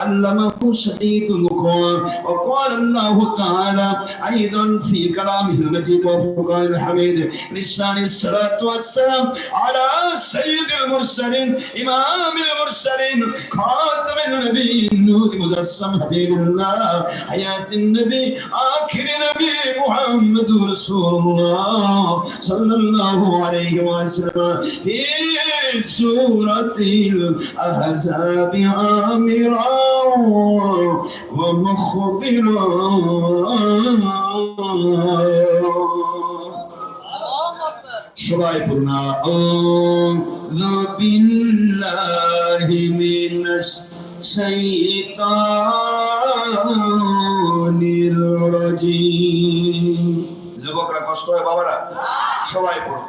علمه شديد القوى وقال الله تعالى أيضا في كلامه المجيد وفرقان الحميد لسان الصلاة والسلام على سيد المرسلين إمام المرسلين خاتم النبي النور مجسم حبيب الله حياة النبي آخر نبي محمد رسول الله صلى الله عليه وسلم. في سوره الاحزاب امرا ومخبرا সবাই পড়ুন আউযু বিল্লাহি মিনাশ শাইতানির রাজিম যুবকরা কষ্ট হয় বাবারা সবাই পড়ুন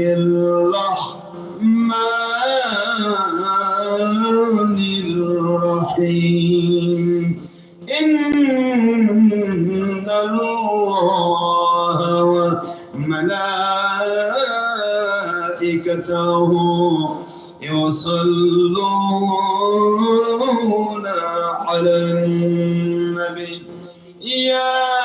يصلون على النبي. يا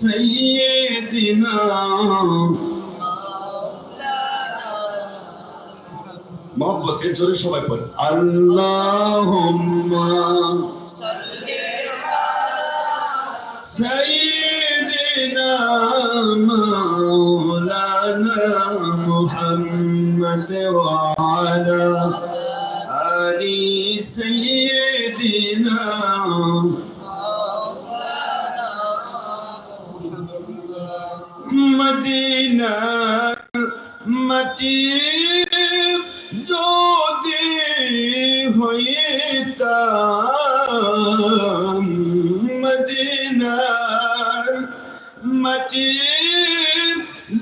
سيدنا محبت জোরে সবাই পড়ে اللهم سيدنا مولانا محمد وعلى آل سيدنا মদিনা মাটি যদি হইতাম মদিনার মাটি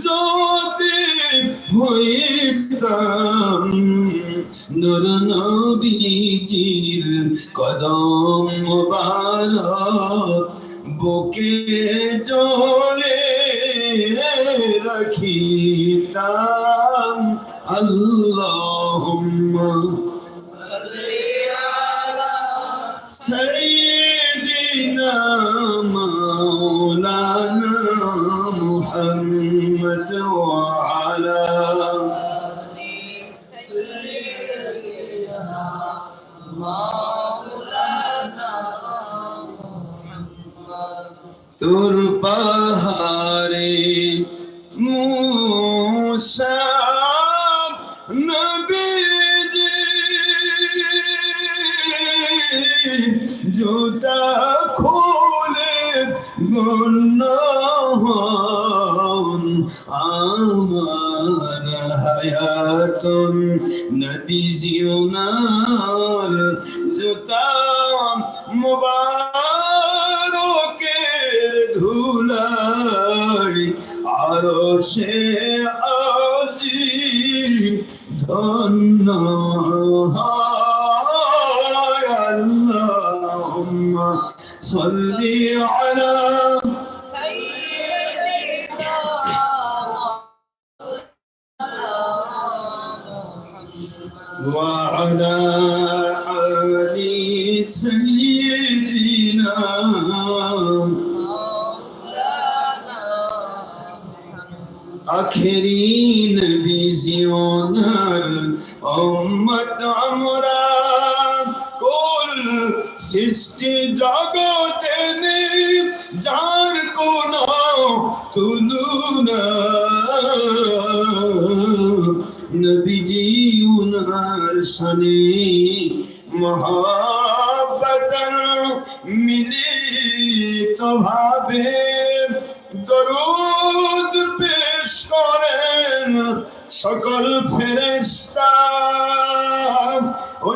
যদি হইতাম নূর নবীজির কদম মুবারক বুকে জোরে রাখিতাম আল্লাহুম্মা سيدنا مولانا محمد وعلى তোর পাহাড়ে মুসা নবীজি জুতা খুলে গণ্য আমার হায়াতন নবীজিওনার জুতা মুবারকের সে আজি ধন্য হয় আল্লাহুম্মা সাল্লি আলা وعلى آل سيدنا আখেরি নবী জিওনার উম্মত আমরা কুল সৃষ্টি জগতে নেই, যার কোন তুলুনা নবীজি উনার শানে মহাবতন মিলিত ভাবে সকল ফেরেস্তা ও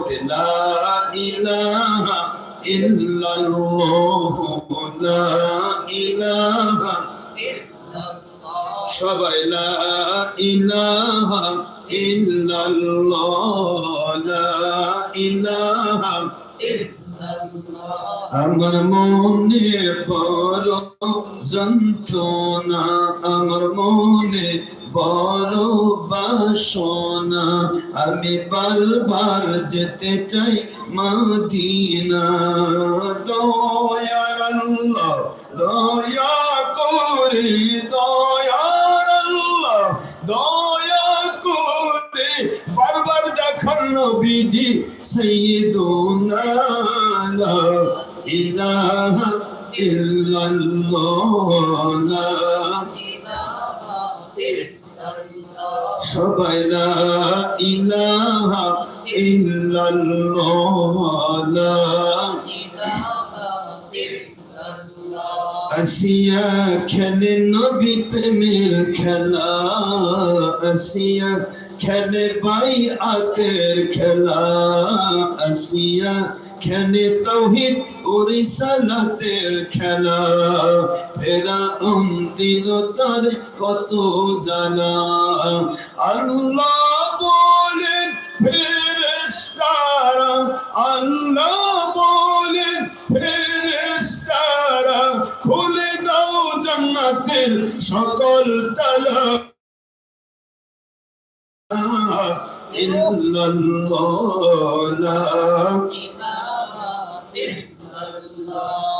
পড়তে লা ইলাহা ইল্লাল্লাহ। ইলাহা সবাই, লা ইলাহা লা ইলাহা আমার মনে পর যন্ত্রণা, আমার মনে বড় বাসনা, আমি বারবার যেতে চাই মদিনা। দয়ার দয়া করে, দয়ার দয়া করে। বারবার দেখান নবীজি সাইয়্যিদুনা লা ইলাহা ইল্লাল্লাহ। সবাই লা ইলাহা ইল্লাল্লাহ। লা আসিয়া খেলে নবী প্রেমের খেলা, আসিয়া খেলে বাই আতের খেলা, আসিয়া খেলে তৌহিদ ও রিসালাতের খেলা। ফেরা দিল তার কত জানা। আল্লাহ বলেন, ফেরেশতারা, আল্লাহ বলেন, ফেরেশতারা, খুলে দাও জান্নাতের সকল তালা। ইল্লাল্লাহ।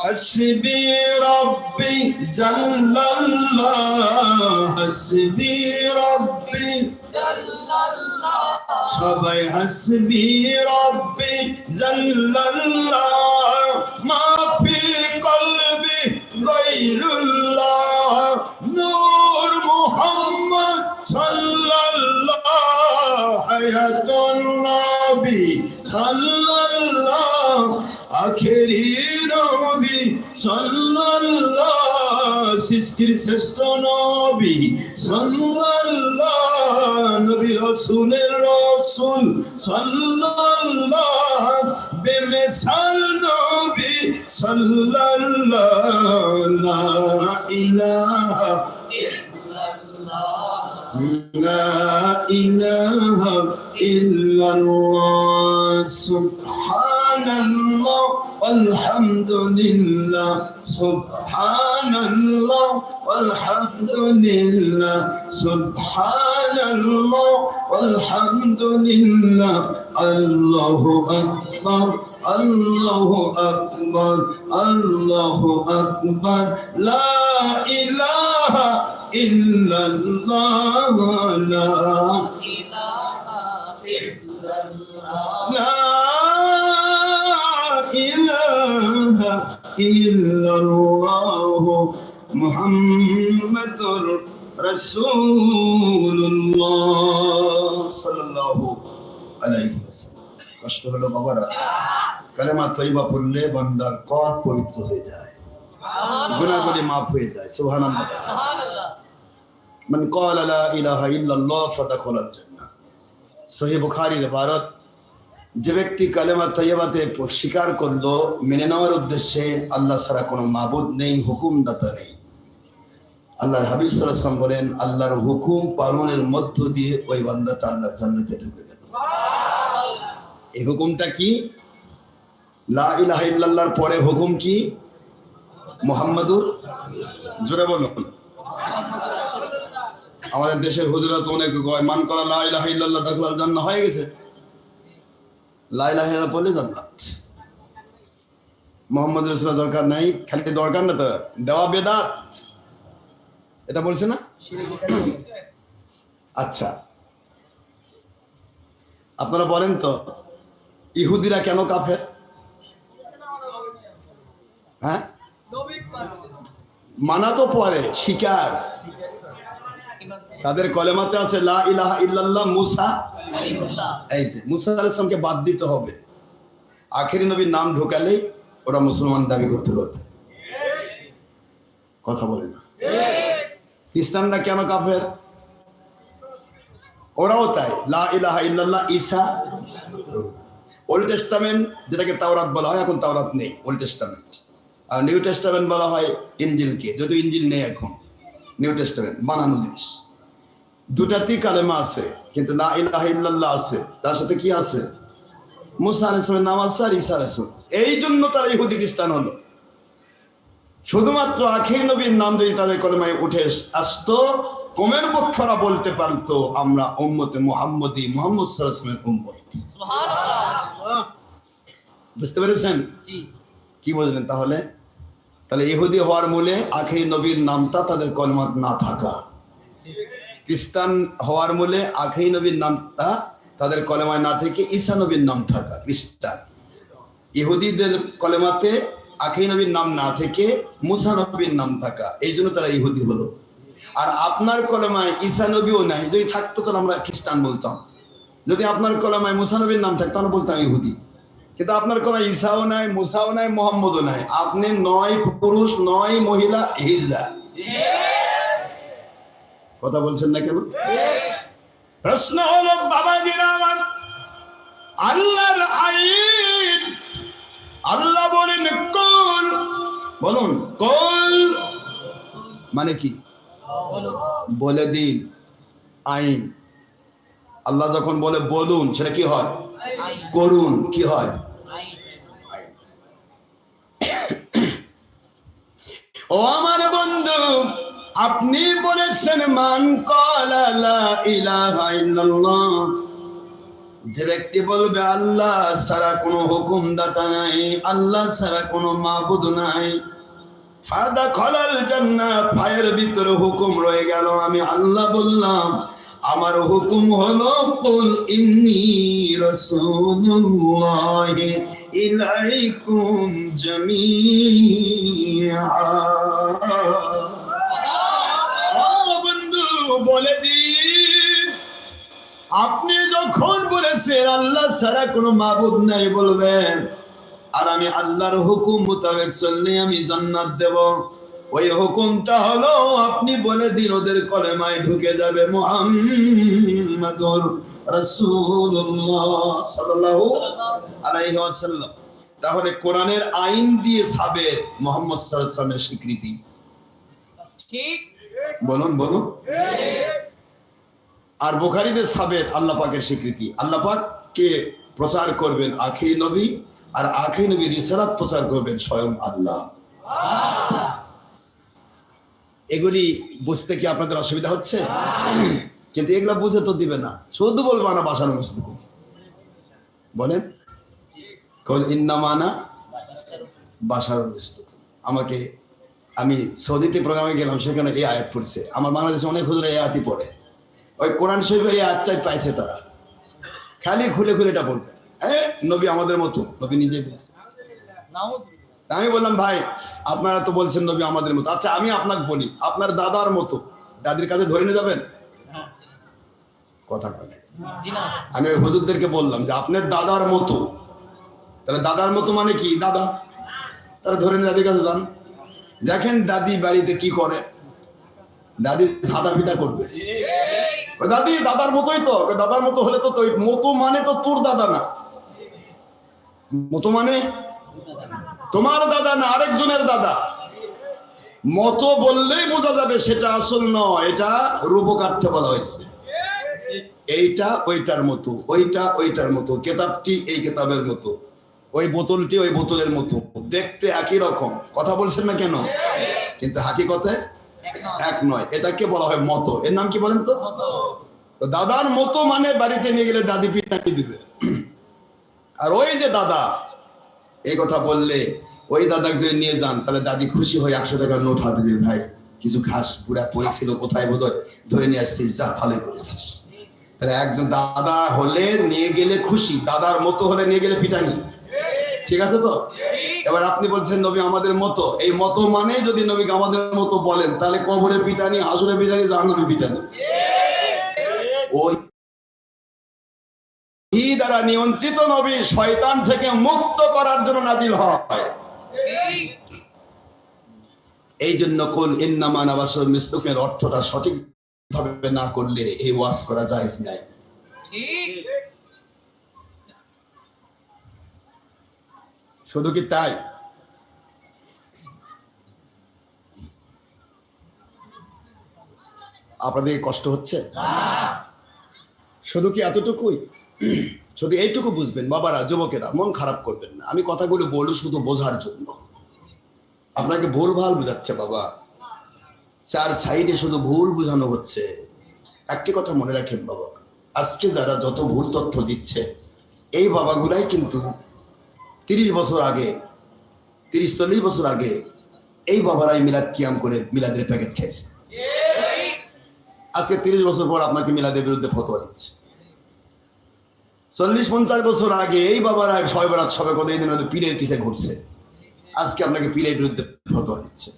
حسبي ربي جل الله حسبي ربي جل الله সবাই হাসবি রব্বি জাল্লাল্লাহ মা ফি কলবি গায়রুল্লাহ নূর মুহাম্মদ সাল্লাল্লাহ হায়াতুন নবী সাল্লাল্লাহ আখেরি নবী সাল্লাল্লাহ, সৃষ্টির শ্রেষ্ঠ নবী সাল্লাল্লাহ নবী রসুলের রসুল সাল্লাল্লাহ বেমেসাল নবী সাল্লাল্লাহ, লা ইলাহা ইল্লা لا إله إلا الله. سبحان الله والحمد لله سبحان الله والحمد لله سبحان الله والحمد لله الله أكبر. الله أكبر. الله أكبر. لا إله illallah la ilaha illallah la ilaha illallah muhammadur রাসূলুল্লাহ সাল্লাল্লাহু আলাইহি ওয়াসাল্লাম। কষ্ট হলো বাবারা কালেমা তৈবা পড়লে বান্দার কর পবিত্র হয়ে যায়। গুণাগুলি মাফ হয়ে যায়। সুবহানাল্লাহ। মান ক্বালা লা ইলাহা ইল্লাল্লাহ ফাদাখালাল জান্নাহ সহিহ বুখারীর ইবারত যে ব্যক্তি কালেমা তৈবাতে স্বীকার করল, মেনে নেওয়ার উদ্দেশ্যে আল্লাহ ছাড়া কোনো মাবুদ নেই, হুকুমদাতা নেই। আল্লাহর হাবিব ওয়াসাল্লাম বলেন, আল্লাহর হুকুম পালনের মধ্য দিয়ে ওই বান্দাটা আল্লাহর জান্নাতে ঢুকে গেল। এই হুকুমটা কি? লা ইলাহা ইল্লাল্লাহর পরে হুকুম কি? মুহাম্মাদুর, জোরে বলুন। আমাদের দেশের হুজুরা তো অনেক মান করা লা ইলাহা ইল্লাল্লাহ দাখলাল জান্নাহ হয়ে গেছে। লা ইলাহা ইল্লাল্লাহ বললে জান্নাত। মোহাম্মদ রাসূলের দরকার নাই, খালি দরকার না তো, দেওয়া বেদাত। এটা বলছে না? আচ্ছা। আপনারা বলেন তো, ইহুদিরা কেন কাফের? হ্যাঁ? মানা তো পরে, শিকার। তাদের কলেমাতে আছে লা ইলাহা ইল্লাল্লাহ মুসা। এই যে মুসা বাদ দিতে হবে। আখেরি নবীর নাম ঢোকালেই ওরা মুসলমান দাবি করতে পারবে। কথা বলে না। খ্রিস্টানরা কেন কাফের? ওরাও তাই। লা ইলাহা ইল্লাল্লাহ ঈসা। ওল্ড টেস্টামেন্ট যেটাকে তাওরাত বলা হয় এখন তাওরাত নেই। ওল্ড টেস্টামেন্ট আর নিউ টেস্টামেন্ট বলা হয় ইঞ্জিলকে যদিও ইঞ্জিল নেই এখন। নিউ টেস্টামেন্ট বানানো জিনিস দুটাতেই কালেমা আছে কিন্তু না ইলাহা ইল্লাল্লাহ আছে। তার সাথে কি আছে? মুসা আলাইসলামের নাম আছে আর আলাইসলাম এই জন্য তারা ইহুদি খ্রিস্টান হলো। শুধুমাত্র আখির নবীর নাম যদি তাদের কলেমায় উঠে আসতো কমের পক্ষরা বলতে পারতো আমরা উম্মতে মুহাম্মদী মুহাম্মদ সাল্লামের উম্মত। বুঝতে পেরেছেন? কি বললেন তাহলে? তাহলে ইহুদি হওয়ার মূলে আখির নবীর নামটা তাদের কলমাত না থাকা। খ্রিস্টান হওয়ার মূলে আখেই নবীর নামটা তাদের কলেমায় না থেকে ঈসা নবীর নাম থাকা, খ্রিস্টান। ইহুদিদের কলেমাতে আখেই নবীর নাম না থেকে মুসা নবীর নাম থাকা, এই জন্য তারা ইহুদি হলো। আর আপনার কলেমায় ঈসা নবীও নাই, যদি থাকতো তাহলে আমরা খ্রিস্টান বলতাম। যদি আপনার কলেমায় মুসা নবীর নাম থাকতো আমরা বলতাম ইহুদি। কিন্তু আপনার কোনো ঈসাও নাই মুসাও নাই মোহাম্মদও নাই। আপনি নয় পুরুষ নয় মহিলা হিজলা কথা বলছেন না কেন? প্রশ্ন হলো বাবাজিরা আমার আল্লাহর আইন। আল্লাহ বলেন কল। বলুন কল মানে কি? বলে দিন আইন। আল্লাহ যখন বলে বলুন সেটা কি হয়? করুন কি হয়? ও আমার বন্ধু, আপনি বলেছেন, মান যে ব্যক্তি বলবে, আল্লাহ ছাড়া কোনো হুকুমদাতা নাই, আল্লাহ সারা কোনো মাবুদ নাই। ফাদা খলাল জান্নাত ফায়ের ভিতরে হুকুম রয়ে গেল, আমি আল্লাহ বললাম, আমার হুকুম হলো, কুল ইন্নি রাসূলুল্লাহি। জামিআ ও বন্ধু, বলে দিন। আপনি যখন বলেছেন, আল্লাহ ছাড়া কোনো মাবুদ নাই বলবেন। আর আমি আল্লাহর হুকুম মোতাবেক চললে আমি জান্নাত দেব। ওই হুকুমটা হলো, আপনি বলে দিন, ওদের কলেমায় ঢুকে যাবে মুহাম্মাদুর রাসূলুল্লাহ তাহলে কোরআনের আইন দিয়ে সাবেত মোহাম্মদ সাল্লাল্লাহু স্বীকৃতি। ঠিক। বলুন বলুন। আর বুখারীদের সাবেত আল্লাহ পাকের স্বীকৃতি। আল্লাহ পাককে প্রচার করবেন? আখির নবী। আর আখির নবী রিসালাত প্রচার করবেন স্বয়ং আল্লাহ। এগুলি বুঝতে কি আপনাদের অসুবিধা হচ্ছে? কিন্তু এগুলো বুঝে তো দিবে না। শুধু বলব না বাসানো মসজিদ বলেন জি ইন্নামানা বাসার আমাকে, আমি সৌদিতে প্রোগ্রামে গেলাম, সেখানে এই আয়াত পড়ছে। আমার বাংলাদেশে অনেক হুজুর এই আয়াতই পড়ে। ওই কোরআন শরীফে এই আয়াতটাই পাইছে তারা। খালি খুলে খুলে এটা বলবে। হ্যাঁ নবী আমাদের মতো, নবী নিজে আমি বললাম, ভাই, আপনারা তো বলছেন নবী আমাদের মতো। আচ্ছা আমি আপনাকে বলি, আপনার দাদার মতো। দাদির কাছে ধরে নিয়ে যাবেন। কথা বলে। আমি ওই হুজুরদেরকে বললাম যে আপনার দাদার মতো। তাহলে দাদার মতো মানে কি? দাদা? তারা ধরেন দাদির কাছে যান। দেখেন দাদি বাড়িতে কি করে। দাদি সাদা পিঠা করবে। দাদি দাদার মতোই তো। দাদার মতো হলে তো মতো মানে তো তোর দাদা না। মতো মানে? তোমার দাদা না আরেকজনের দাদা। মতো বললেই বোঝা যাবে সেটা আসল নয়, এটা রূপকার্থে বলা হয়েছে। এইটা ওইটার মতো, ওইটা ওইটার মতো, কেতাবটি এই কেতাবের মতো, ওই বোতলটি ওই বোতলের মতো, দেখতে একই রকম। কথা বলছেন না কেন? কিন্তু হাকিকতে এক নয়, এটাকে বলা হয় মতো। এর নাম কি বলেন তো? দাদার মতো মানে বাড়িতে নিয়ে গেলে দাদি পিটাকি দিবে। আর ওই যে দাদা, এই কথা বললে ওই দাদাকে যদি নিয়ে যান, তাহলে দাদি খুশি হয়ে একশো টাকার নোট হাতে দিবে, ভাই। কিছু ঘাস পুরা পড়েছিল কোথায় বোধ ধরে নিয়ে আসছিস, যা ভালোই করেছিস। তাহলে একজন দাদা হলে নিয়ে গেলে খুশি, দাদার মতো হলে নিয়ে গেলে পিটানি। ঠিক আছে তো? এবার আপনি বলছেন, নবী আমাদের মতো। এই মতো মানে যদি নবীকে আমাদের মতো বলেন, তাহলে কবরে পিটানি, হাসুরে পিটানি, জাহান্নামে পিটানি। ওই দ্বারা নিয়ন্ত্রিত নবী শয়তান থেকে মুক্ত করার জন্য নাজিল হয়। এই জন্য কোন ইন্নামা নাবাসুল মিসলুকের অর্থটা সঠিক ভাবে না করলে এই ওয়াজ করা যায় নাই। শুধু কি তাই? আপনাদের কষ্ট হচ্ছে? শুধু কি এতটুকুই? শুধু এইটুকু বুঝবেন, বাবারা, যুবকেরা, মন খারাপ করবেন না। আমি কথাগুলো বলি শুধু বোঝার জন্য। আপনাকে ভুল ভালো বুঝাচ্ছে, বাবা। চার সাইডে শুধু ভুল বোঝানো হচ্ছে। একটি কথা মনে রাখেন, বাবা। আজকে যারা যত ভুল তথ্য দিচ্ছে, এই বাবাগুলাই কিন্তু তিরিশ বছর আগে, তিরিশ, চল্লিশ বছর আগে, এই বাবারাই মিলাদ কিয়াম করে মিলাদের প্যাকেট খেয়েছে। আজকে তিরিশ বছর পর আপনাকে মিলাদের বিরুদ্ধে ফতোয়া দিচ্ছে। চল্লিশ পঞ্চাশ বছর আগে এই বাবারা ছয় বেড়াত সবে কথা এই দিন হয়তো পীরের পিছে ঘুরছে। আজকে আপনাকে পীরের বিরুদ্ধে ফতোয়া দিচ্ছে।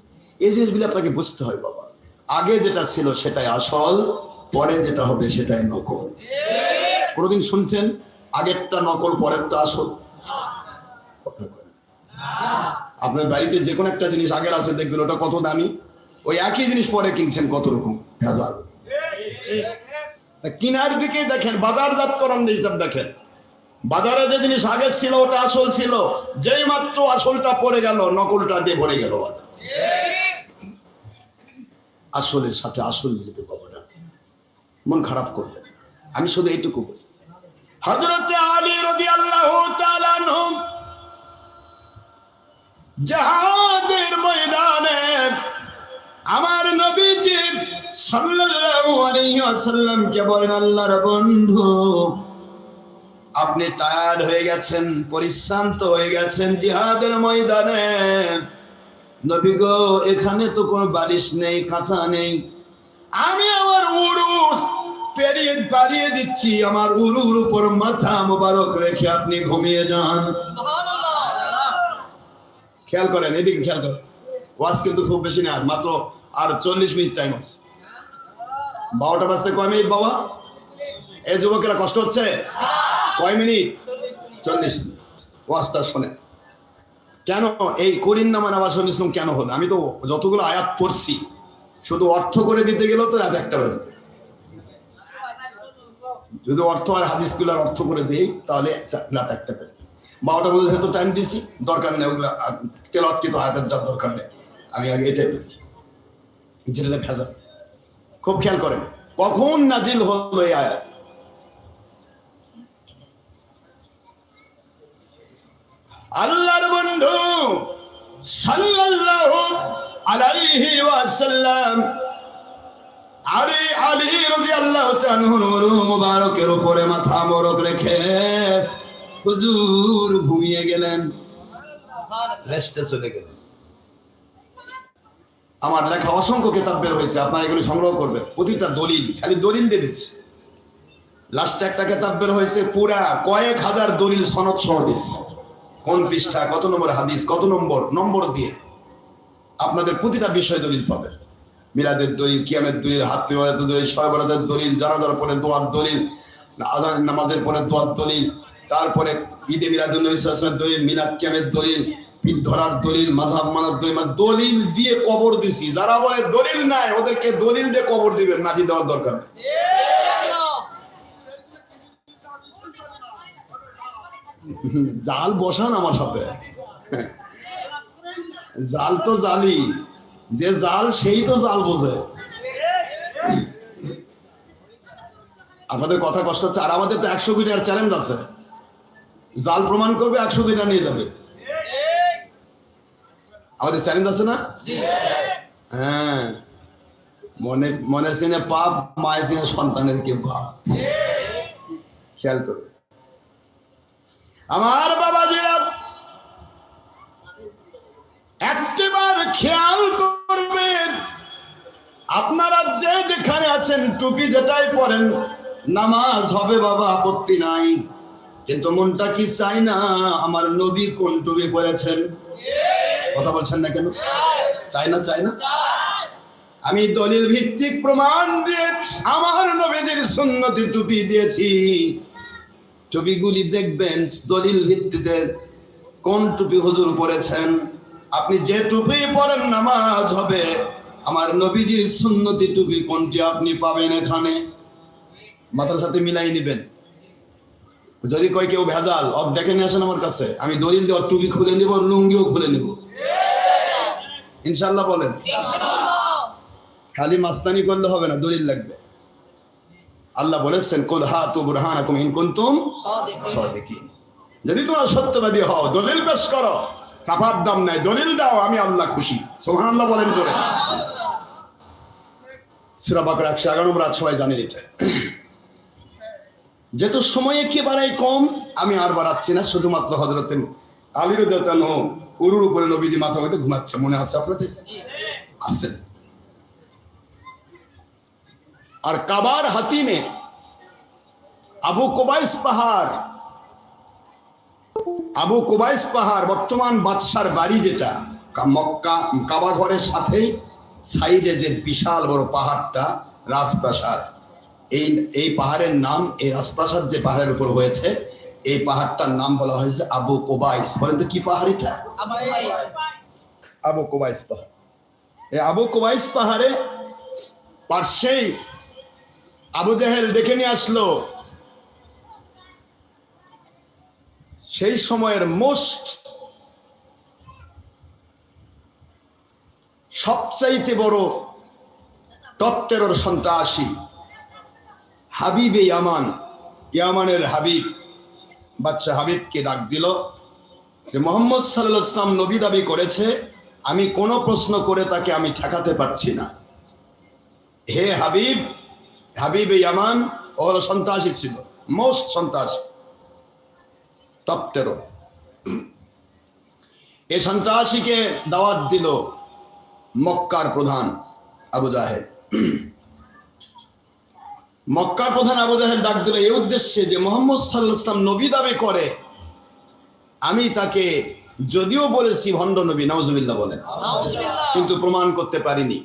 এই জিনিসগুলো আপনাকে বুঝতে হয় বাবা। আগে যেটা ছিল সেটাই আসল, পরে যেটা হবে সেটাই নকল। কোনোদিন শুনছেন? আগেরটা নকল, পরেরটা আসল। আপনার বাড়িতে যে কোনো একটা জিনিস আগের আছে, দেখবেন ওটা কত দামি? ওই একই জিনিস পরে কিনছেন কত রকম? ভেজাল। কিনার দিকে দেখেন বাজারজাতকরণ হিসাব দেখেন। বাজারে যে জিনিস আগে ছিল, ওটা আসল ছিল, যেই মাত্র আসলটা পড়ে গেল, নকলটা দিয়ে ভরে গেল বাজার। আসলের সাথে আসল মিলবে বাবারা মন খারাপ করবেন আমি শুধু এইটুকু বলি। হজরতে আলী রদি আল্লাহ জাহাদের ময়দানে আমার নবীজি সাল্লাল্লাহু আলাইহি ওয়াসাল্লামকে বলেন আল্লাহর বন্ধু আপনি টায়ার্ড হয়ে গেছেন পরিশ্রান্ত হয়ে গেছেন জিহাদের ময়দানে। নবী গো এখানে তো কোনো বালিশ নেই কাঁথা নেই। আমি আমার উড়ু পেরিয়ে বাড়িয়ে দিচ্ছি আমার উরুর উপর মাথা মোবারক রেখে আপনি ঘুমিয়ে যান। খেয়াল করেন এদিকে খেয়াল করেন। ওয়াজ কিন্তু খুব বেশি না, মাত্র আর চল্লিশ মিনিট টাইম আছে। বারোটা বাজতে কয় মিনিট বাবা? এই যুবকেরা কষ্ট হচ্ছে? কয় মিনিট? চল্লিশ মিনিট। ওয়াজটা শোনেন কেন? এই করিন নামা নামাজ ইসলাম কেন হলো? আমি তো যতগুলো আয়াত পড়ছি, শুধু অর্থ করে দিতে গেলেও তো রাত একটা বাজবে যদি অর্থ আর হাদিসগুলোর অর্থ করে দেই, তাহলে রাত একটা বাজবে বারোটা মধ্যে যেহেতু টাইম দিছি, দরকার নেই ওগুলো তেলত কিন্তু আয়াতের যার দরকার নেই। আমি আগে এটাই বলি। যেটা ভেজা খুব খেয়াল করেন কখন নাজিল হলো এই আয়াত? আল্লাহর বন্ধু সাল্লাল্লাহু আলাইহি ওয়াসাল্লাম আরে আলী রাদিয়াল্লাহু তাআলার মুবারকের উপরে মাথা মোরক রেখে হুজুর ঘুমিয়ে গেলেন। সুবহানাল্লাহ। রেস্টে চলে গেলেন। আমার লেখা অসংখ্য কিতাব বের হয়েছে, আপনারা এগুলো সংগ্রহ করবেন। প্রতিটা দলিল খালি দলিল দিয়ে দিচ্ছে। লাস্টে একটা কিতাব বের হয়েছে, পুরা কয়েক হাজার দলিল সনদ সহ দিচ্ছে কোন পৃষ্ঠা, কত নম্বর হাদিস, কত নম্বর নম্বর দিয়ে আপনাদের প্রতিটা বিষয় দলিল পাবেন। মিলাদের দলিল, কিয়ামের দলিল হাত দলিল শয়বরাদের দলিল, জানাজার পরে দোয়ার দলিল আজান নামাজের পরে দোয়ার দলিল, তারপরে ঈদে মিলাদুল নবী দলিল, মিলাদ ক্যামের দলিল ধরার দলিল মাযহাব মানার দলিল মানে দলিল দিয়ে কবর দিছি। যারা বলে দলিল নাই, ওদেরকে দলিল দিয়ে কবর দিবেন, নাকি দেওয়ার দরকার নেই? জাল বসান আমার সাথে। জাল তো জালি, যে জাল সেই তো জাল বোঝে। আপনাদের কথা কষ্ট হচ্ছে, আর আমাদের তো একশো কিটার চ্যালেঞ্জ আছে। জাল প্রমাণ করবে, একশো কিটার নিয়ে যাবে। আমাদের চ্যালেঞ্জ আছে না? হ্যাঁ। মনে মনে সিনে পাপ মায়ের সিনে সন্তানের কে ভাব? খেয়াল করবে আমার বাবাজিরা একটিবার খেয়াল করবেন আপনারা যে যেখানে আছেন টুপি যেটাই পরেন নামাজ হবে বাবা আপত্তি নাই। কিন্তু মনটা কি চাই না? আমার নবী কোন টুপি পরেছেন? কথা বলছেন না কেন? চাই না চাই না? আমি দলিল ভিত্তিক প্রমাণ দিয়ে আমার নবীদের সুন্নতি টুপি দিয়েছি। টুপিগুলি দেখবেন, দলিল ভিত্তিতে কোন টুপি হুজুর পরেছেন? আপনি যে টুপি পরেন নামাজ হবে। আমার নবীজির সুন্নতি টুপি কোনটি আপনি পাবেন এখানে? মাথার সাথে মিলাই নেবেন। যদি কয় কেউ ভেজাল অব ডেকে নিয়ে আসেন আমার কাছে। আমি দলিল দিয়ে টুপি খুলে নিব লুঙ্গিও খুলে নিব। ইনশাল্লাহ বলেন। খালি মাস্তানি করলে হবে না দলিল লাগবে। আল্লাহ বলেছেন ইন কুনতুম সাদিক সাদিকিন। যদি তোমরা সত্যবাদী হও দলিল পেশ করো। চাপার দাম নাই দলিল দাও আমি আল্লাহ খুশি। সুবহানাল্লাহ বলেন করে সূরা বাকরা 111 নম্বর সবাই জানেন এটা। যেহেতু সময় একেবারেই কম আমি আর বাড়াচ্ছি না শুধুমাত্র হযরতে আলী রাদিয়াল্লাহু আনহু উরুর উপরে নবীজি মাথা মধ্যে ঘুমাচ্ছে মনে আছে আপনাদের? আছে। আর কাবার হাতিমে আবু কোবাইস পাহাড় আবু কোবাইস পাহাড় বর্তমান বাদশার বাড়ি যেটা মক্কা কাবা ঘরের সাথেই সাইডে যে বিশাল বড় পাহাড়টা রাজপ্রাসাদ। এই এই পাহাড়ের নাম, এই রাজপ্রাসাদ যে পাহাড়ের উপর হয়েছে, এই পাহাড়টার নাম বলা হয়েছে আবু কোবাইস বলেন তো কি পাহাড় এটা? আবু বাইস আবু কুবাইস পাহাড়। এই আবু কুবাইস পাহাড়ে পার্শ্বেই আবু জাহেল ডেকে নিয়ে আসলো। সেই সময়ের মোস্ট সবচাইতে বড় টেরর সন্ত্রাসী হাবিব ইয়ামান, ইয়ামানের হাবিব বাচ্চা হাবিবকে ডাক দিল যে, মোহাম্মদ সাল্লাহ ইসলাম নবী দাবি করেছে, আমি কোনো প্রশ্ন করে তাকে আমি ঠেকাতে পারছি না। হে হাবিব হাবিব ইয়ামান, ও সন্ত্রাসী ছিল, মোস্ট সন্ত্রাসী, টপ টেরো। এই সন্ত্রাসীকে দাওয়াত দিল মক্কার প্রধান আবু জাহেদ মক্কার প্রধান আবু জাহেল ডাক দিল এই উদ্দেশ্যে যে মোহাম্মদ সাল্লাহ ইসলাম নবী দাবি করে আমি তাকে যদিও বলেছি ভণ্ড নবী নওয়াজুবিল্লাহ বলেন। কিন্তু প্রমাণ করতে পারিনি।